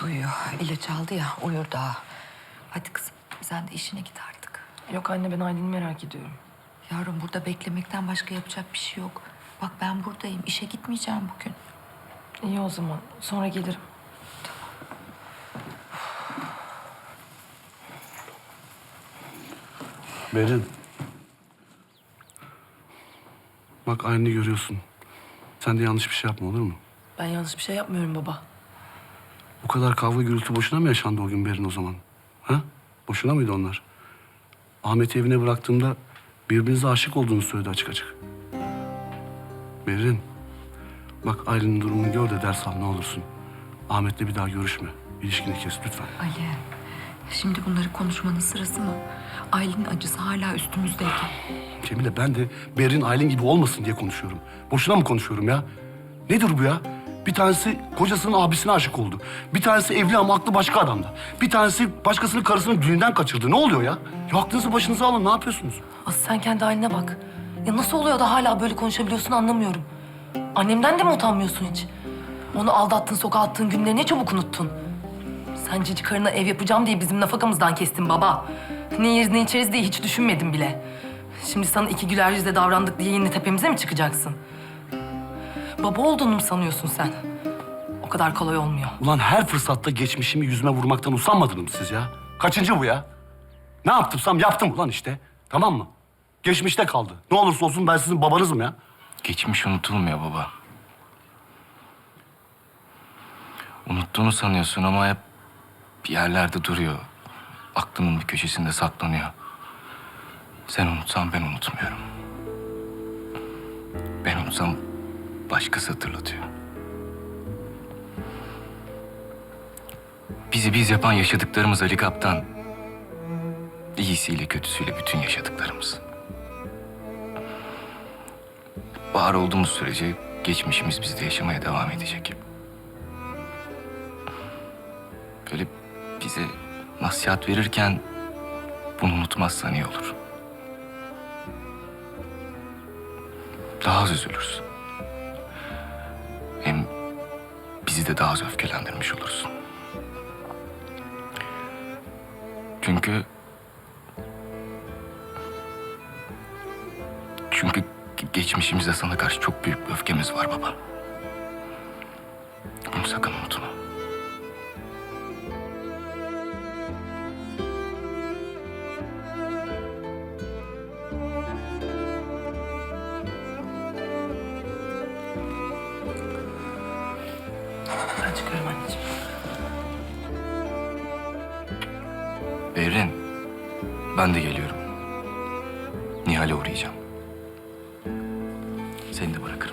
Evet uyuyor. İlaç aldı ya uyur daha. Hadi kızım sen de işine git artık. Yok anne ben Aylin'i merak ediyorum. Yavrum burada beklemekten başka yapacak bir şey yok. Bak ben buradayım. İşe gitmeyeceğim bugün. İyi o zaman. Sonra gelirim. Berin. Bak aynını görüyorsun. Sen de yanlış bir şey yapma olur mu? Ben yanlış bir şey yapmıyorum baba. Bu kadar kavga gürültü boşuna mı yaşandı o gün Berin o zaman? Ha? Boşuna mıydı onlar? Ahmet'i evine bıraktığımda birbirinize aşık olduğunu söyledi açık açık. Berin. Bak Aylin'in durumunu gör de ders al ne olursun. Ahmet'le bir daha görüşme. İlişkini kes lütfen. Ali şimdi bunları konuşmanın sırası mı? Ailenin acısı hala üstümüzdeyken. Cemile ben de Berin Aylin gibi olmasın diye konuşuyorum. Boşuna mı konuşuyorum ya? Nedir bu ya? Bir tanesi kocasının abisine aşık oldu. Bir tanesi evli ama aklı başka adamda. Bir tanesi başkasının karısını düğünden kaçırdı. Ne oluyor ya? Ya aklınızı başınıza alın. Ne yapıyorsunuz? Asıl sen kendi haline bak. Ya nasıl oluyor da hala böyle konuşabiliyorsun anlamıyorum. Annemden de mi utanmıyorsun hiç? Onu aldattın, sokağa attığın günleri ne çabuk unuttun. Sen cici karına ev yapacağım diye bizim nafakamızdan kestin baba. Ne yeriz ne içeriz diye hiç düşünmedin bile. Şimdi sana iki güler yüzle davrandık diye yine tepemize mi çıkacaksın? Baba olduğunu mu sanıyorsun sen? O kadar kolay olmuyor. Ulan her fırsatta geçmişimi yüzüme vurmaktan usanmadınız mı siz ya? Kaçıncı bu ya? Ne yaptıysam yaptım ulan işte. Tamam mı? Geçmişte kaldı. Ne olursa olsun ben sizin babanızım ya. Geçmiş unutulmuyor baba. Unuttuğunu sanıyorsun ama hep bir yerlerde duruyor. Aklının bir köşesinde saklanıyor. Sen unutsan ben unutmuyorum. Ben unutsam başkası hatırlatıyor. Bizi biz yapan yaşadıklarımız Ali Kaptan. İyisiyle kötüsüyle bütün yaşadıklarımız. Var olduğumuz sürece geçmişimiz bizde yaşamaya devam edecek. Böyle bize nasihat verirken bunu unutmazsan iyi olur. Daha az üzülürsün. Bizi de daha az öfkelendirmiş olursun. Çünkü... Çünkü ge- geçmişimizde sana karşı çok büyük bir öfkemiz var baba. Bunu sakın unutma. Ben çıkıyorum anneciğim. Berrin, ben de geliyorum. Nihal'e uğrayacağım. Seni de bırakırım.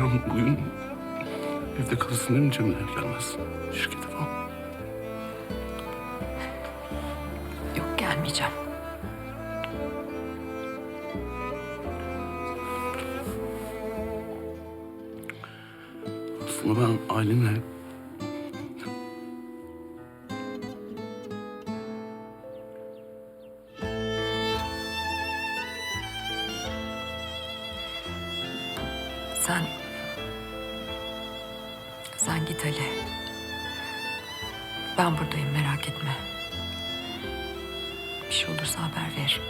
Sen bugün evde kalırsın değil mi Cemile? Gelmezsin şirkete falan. Yok gelmeyeceğim. Aslında ben Aylin'le Sen... Sen git Ali. Ben buradayım merak etme. Bir şey olursa haber ver.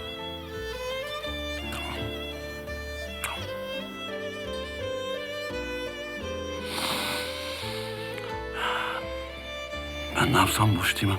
ben ne yapsam boş değil mi?